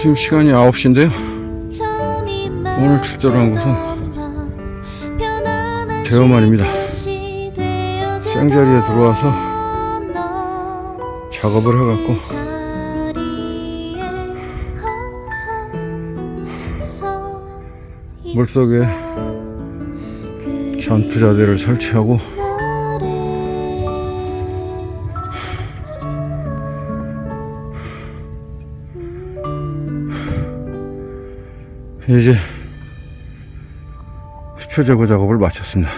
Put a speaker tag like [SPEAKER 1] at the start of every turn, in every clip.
[SPEAKER 1] 지금 시간이 9시인데요.
[SPEAKER 2] 오늘
[SPEAKER 1] 출조를 한 곳은 대여만입니다. 생자리에 들어와서 작업을 해갖고 물속에 전투자대를 설치하고 이제 수초 제거 작업을 마쳤습니다.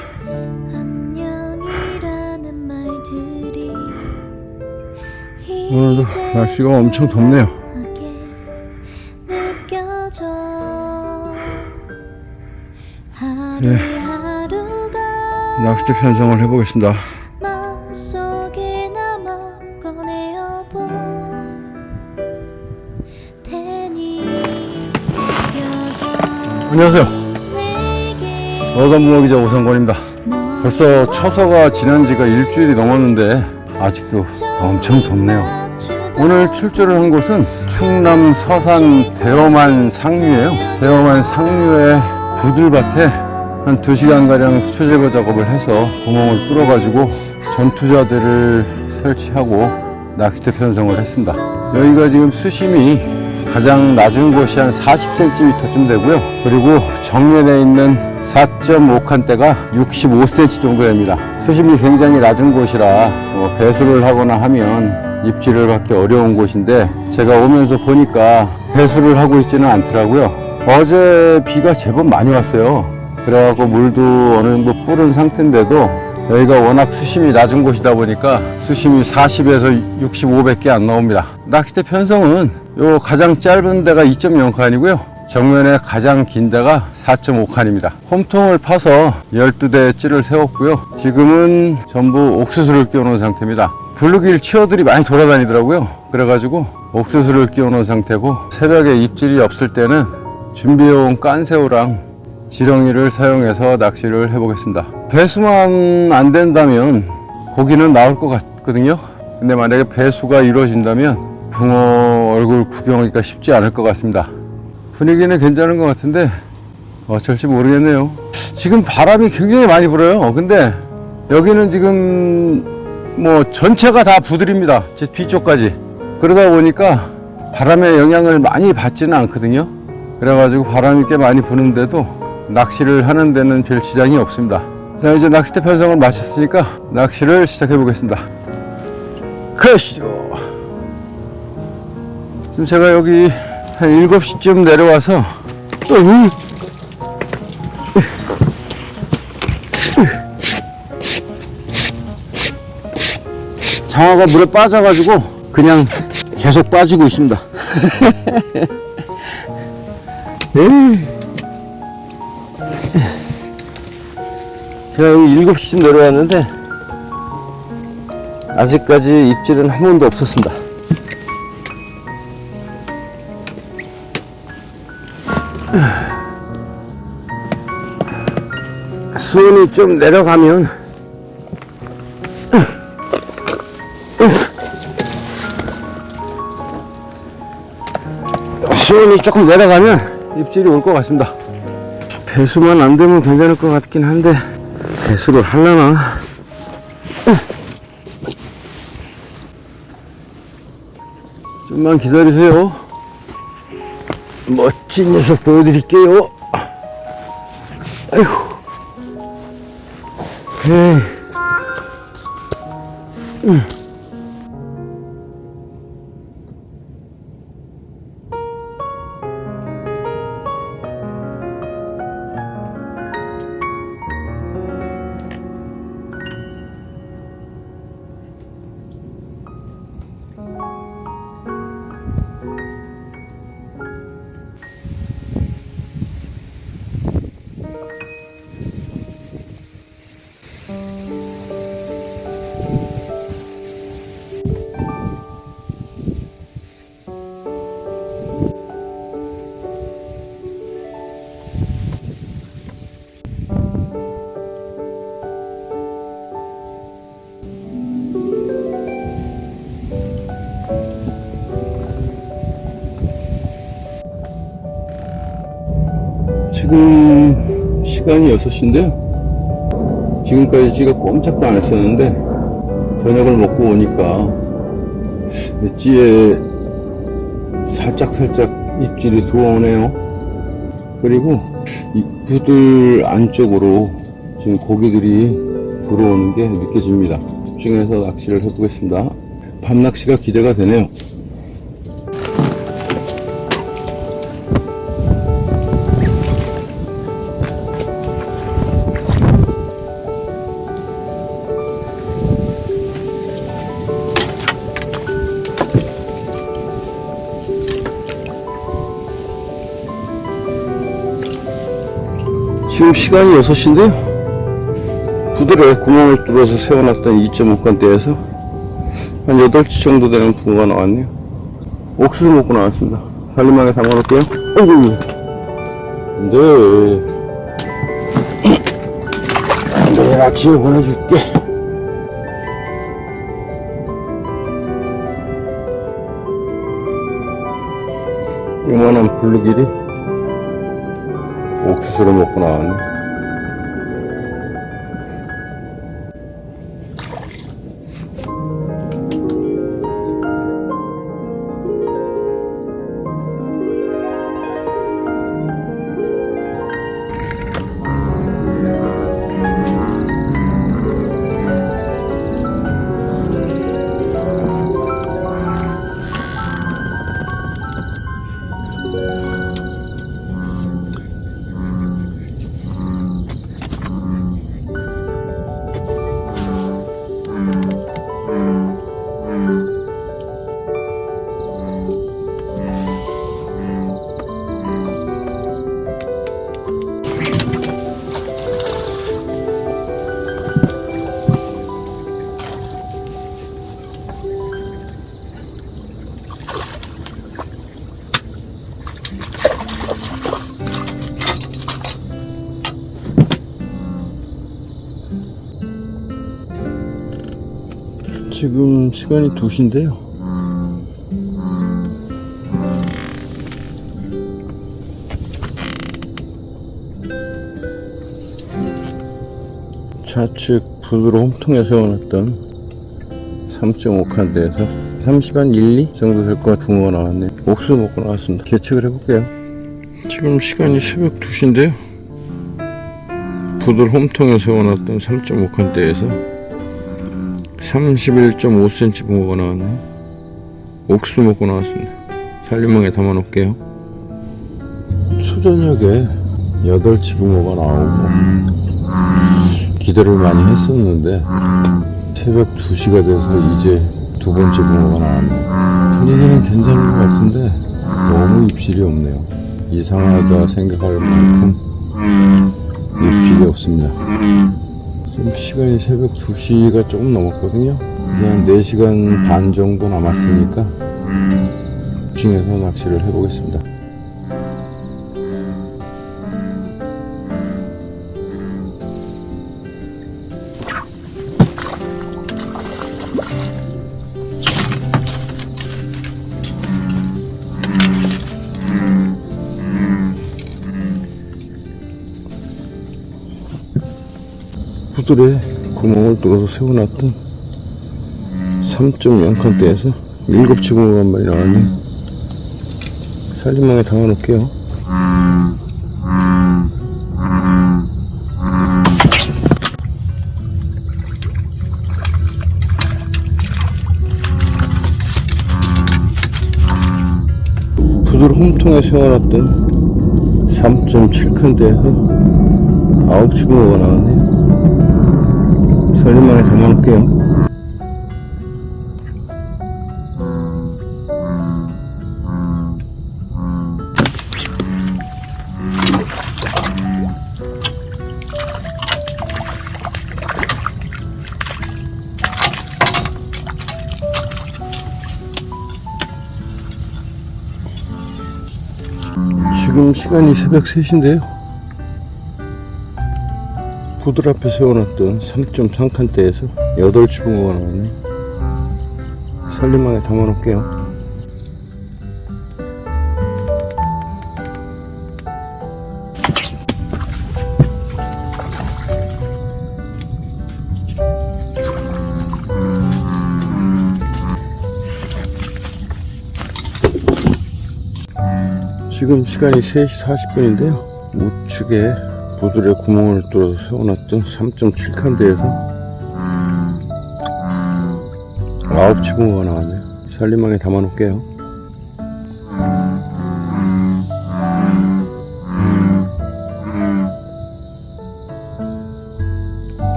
[SPEAKER 1] 오늘도 날씨가 엄청 덥네요. 예.
[SPEAKER 2] 하루하루가
[SPEAKER 1] 낚싯대 편성을 해보겠습니다. 안녕하세요. 어감문어 기자 오성권입니다.
[SPEAKER 2] 너의
[SPEAKER 1] 벌써 처서가 지난 지가 일주일이 넘었는데 아직도 엄청 덥네요. 오늘 출조를 한 곳은 충남 서산 대엄안 상류예요. 대엄안 상류의 부들밭에 한 2시간가량 수초 제거 작업을 해서 구멍을 뚫어가지고 전투자대를 설치하고 낚싯대 편성을 했습니다. 여기가 지금 수심이 가장 낮은 곳이 한 40cm쯤 되고요. 그리고 정면에 있는 4.5칸대가 65cm 정도 됩니다. 수심이 굉장히 낮은 곳이라 뭐 배수를 하거나 하면 입질을 받기 어려운 곳인데 제가 오면서 보니까 배수를 하고 있지는 않더라고요. 어제 비가 제법 많이 왔어요. 그래갖고 물도 어느 정도 뿌른 상태인데도 여기가 워낙 수심이 낮은 곳이다 보니까 수심이 40에서 65밖에 안 나옵니다. 낚싯대 편성은 요 가장 짧은 데가 2.0칸이고요. 정면에 가장 긴 데가 4.5칸입니다. 홈통을 파서 12대의 찌를 세웠고요. 지금은 전부 옥수수를 끼워놓은 상태입니다. 블루길 치어들이 많이 돌아다니더라고요. 그래가지고 옥수수를 끼워놓은 상태고 새벽에 입질이 없을 때는 준비해온 깐새우랑 지렁이를 사용해서 낚시를 해보겠습니다. 배수만 안 된다면 고기는 나올 것 같거든요. 근데 만약에 배수가 이루어진다면 붕어 얼굴 구경하기가 쉽지 않을 것 같습니다. 분위기는 괜찮은 것 같은데 어쩔지 모르겠네요. 지금 바람이 굉장히 많이 불어요. 근데 여기는 지금 뭐 전체가 다 부들입니다. 제 뒤쪽까지. 그러다 보니까 바람의 영향을 많이 받지는 않거든요. 그래가지고 바람이 꽤 많이 부는데도 낚시를 하는 데는 별 지장이 없습니다. 자, 이제 낚싯대 편성을 마쳤으니까 낚시를 시작해 보겠습니다. 가시죠. 지금 제가 여기 한 7시쯤 내려와서 으, 장어가 물에 빠져가지고 그냥 계속 빠지고 있습니다. 제가 여기 7시쯤 내려왔는데 아직까지 입질은 한 번도 없었습니다. 수온이 좀 내려가면 수온이 조금 내려가면 입질이 올 것 같습니다. 배수만 안 되면 괜찮을 것 같긴 한데 배수를 하려나? 좀만 기다리세요. 멋진 녀석 보여드릴게요. 아이 고. 에이. 시간이 6시인데요. 지금까지 찌가 꼼짝도 안 했었는데, 저녁을 먹고 오니까, 찌에 살짝살짝 입질이 들어오네요. 그리고 이 부들 안쪽으로 지금 고기들이 들어오는 게 느껴집니다. 집중해서 낚시를 해보겠습니다. 밤 낚시가 기대가 되네요. 지금 시간이 6시인데요. 부들에 구멍을 뚫어서 세워놨던 2.5건대에서 한 8시 정도 되는 붕어가 나왔네요. 옥수수 먹고 나왔습니다. 살림망에 담아놓을게요. 어이구. 네. 내일 아침에 보내줄게. 이만한 블루길이 옥수수를 먹고 나 지금 시간이 2시인데요. 좌측 부두로 홈통에 세워놨던 3.5칸대에서 30한 1, 2 정도 될 것 같은 붕어가 나왔네. 옥수 먹고 나왔습니다. 계측을 해볼게요. 지금 시간이 새벽 2시인데요. 부들 홈통에 세워놨던 3.5칸대에서 31.5cm 붕어가 나왔네. 옥수 먹고 나왔습니다. 살림망에 담아 놓을게요. 초저녁에 8치 붕어가 나오고 기대를 많이 했었는데 새벽 2시가 돼서 이제 두 번째 붕어가 나왔네. 분위기는 괜찮은 것 같은데 너무 입질이 없네요. 이상하다 생각할 만큼 입질이 없습니다. 지금 시간이 새벽 2시가 조금 넘었거든요. 한 4시간 반 정도 남았으니까 집중해서 낚시를 해보겠습니다. 부들에 구멍을 뚫어서 세워놨던 3.0칸대에서 일곱 치고가 한 마리 나왔네. 살림망에 담아놓을게요. 부들 홈통에 세워놨던 3.7칸대에서 아홉 치고가 나왔네요. 살림만에 담아놓을게요. 지금 시간이 새벽 3시인데요. 구들 앞에 세워놨던 3.3칸대에서 8치 붕어가 나왔네 살림망에 담아놓을게요. 지금 시간이 3시 40분인데요. 우측에 보들에 구멍을 뚫어서 세워놨던 3.7칸대에서 아홉 치붕어가 나왔네요. 살림망에 담아놓을게요.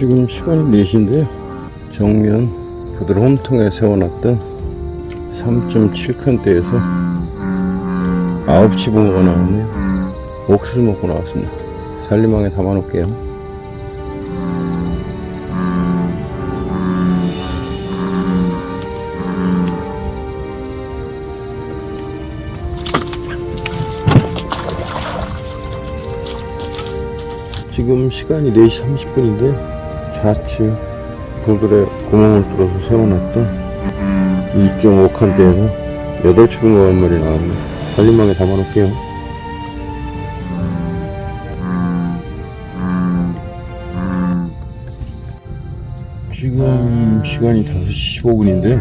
[SPEAKER 1] 지금 시간이 4시인데요. 정면 부들 홈통에 세워놨던 3.7칸대에서 9치 붕어가 나왔네요. 옥수수 먹고 나왔습니다. 살림망에 담아놓을게요. 지금 시간이 4시 30분인데 좌측 돌들에 구멍을 뚫어서 세워놨던 2.5칸대에서 8치 붕어가 한 마리 나왔네. 살림망에 담아놓을게요. 지금 시간이 5시 15분인데요.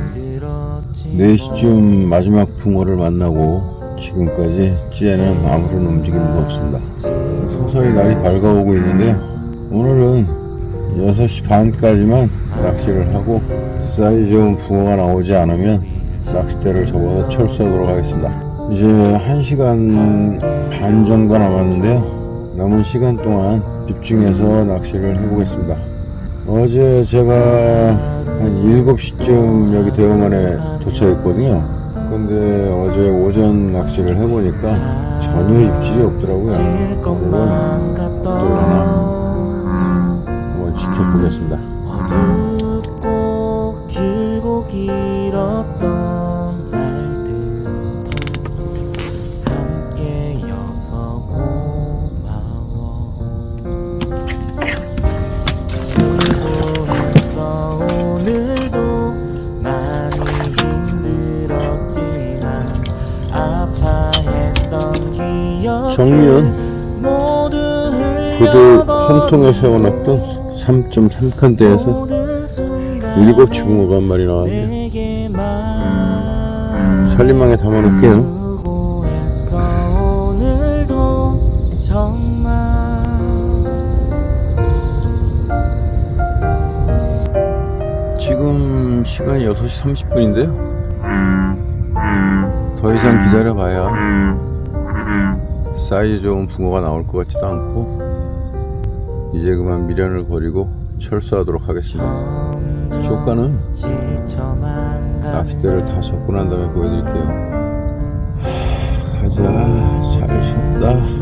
[SPEAKER 1] 4시쯤 마지막 붕어를 만나고 지금까지 찌에는 아무런 움직임도 없습니다. 서서히 날이 밝아오고 있는데요. 오늘은 6시 반까지만 낚시를 하고 사이즈 좋은 붕어가 나오지 않으면 낚싯대를 접어서 철수하도록 하겠습니다. 이제 1시간 반 정도 남았는데요. 남은 시간 동안 집중해서 낚시를 해보겠습니다. 어제 제가 한 7시쯤 여기 대형원에 도착했거든요. 근데 어제 오전 낚시를 해보니까 전혀 입질이 없더라고요. 오늘은 또 한번 지켜보겠습니다.
[SPEAKER 3] 어둡고 길고 길었던 날들 함께여서 고마워 수고했어 오늘도 많이 힘들었지만 아파했던 기억
[SPEAKER 1] 정면
[SPEAKER 3] 모두
[SPEAKER 1] 부들 홈통에 세워놨던 3.3칸대에서
[SPEAKER 3] 모든 순간
[SPEAKER 1] 일곱 치붕어가 한 마리 나왔네요.
[SPEAKER 3] 내게만
[SPEAKER 1] 살림망에 담아놓을게요. 지금 시간이 6시 30분인데요. 더 이상 기다려봐야 사이즈 좋은 붕어가 나올 것 같지도 않고 이제 그만 미련을 버리고 철수하도록 하겠습니다.
[SPEAKER 3] 지쳐만
[SPEAKER 1] 낚싯대를 다 접고 난 다음에 보여드릴게요. 하, 가자 잘 쉬었다.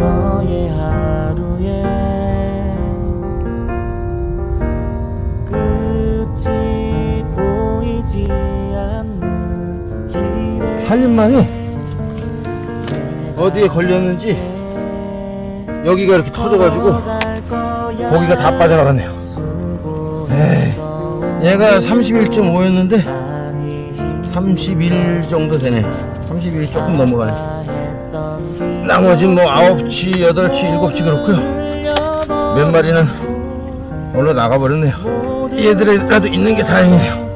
[SPEAKER 4] 살림망이 어디에 걸렸는지 여기가 이렇게 터져가지고 고기가 다 빠져나갔네요. 에이, 얘가 31.5였는데 31 정도 되네. 31이 조금 넘어가네. 나머지 뭐 9치, 8치, 7치 그렇고요. 몇 마리는 올라 나가버렸네요. 얘들이라도 있는 게 다행이네요.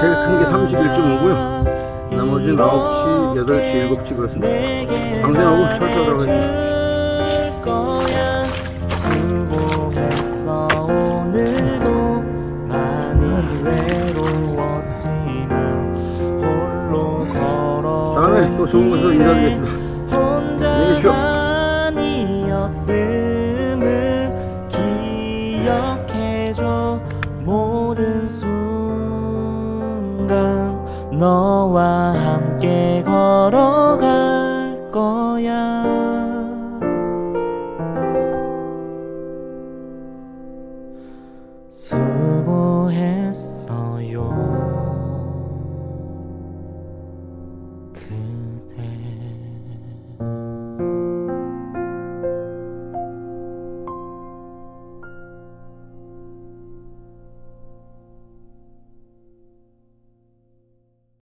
[SPEAKER 4] 제일 큰 게 31.5고요. 나머지는 9치, 8치, 7치 그렇습니다. 방생하고 철저하도록 하겠습니다.
[SPEAKER 3] 거야. 수고했어. 오늘도 많이 외로웠지만 홀로 걸어
[SPEAKER 4] 다음에 또 좋은 곳으로 인사드리겠습니다. 혼자 기억해줘. 모든 순간 너와 함께 걸어가.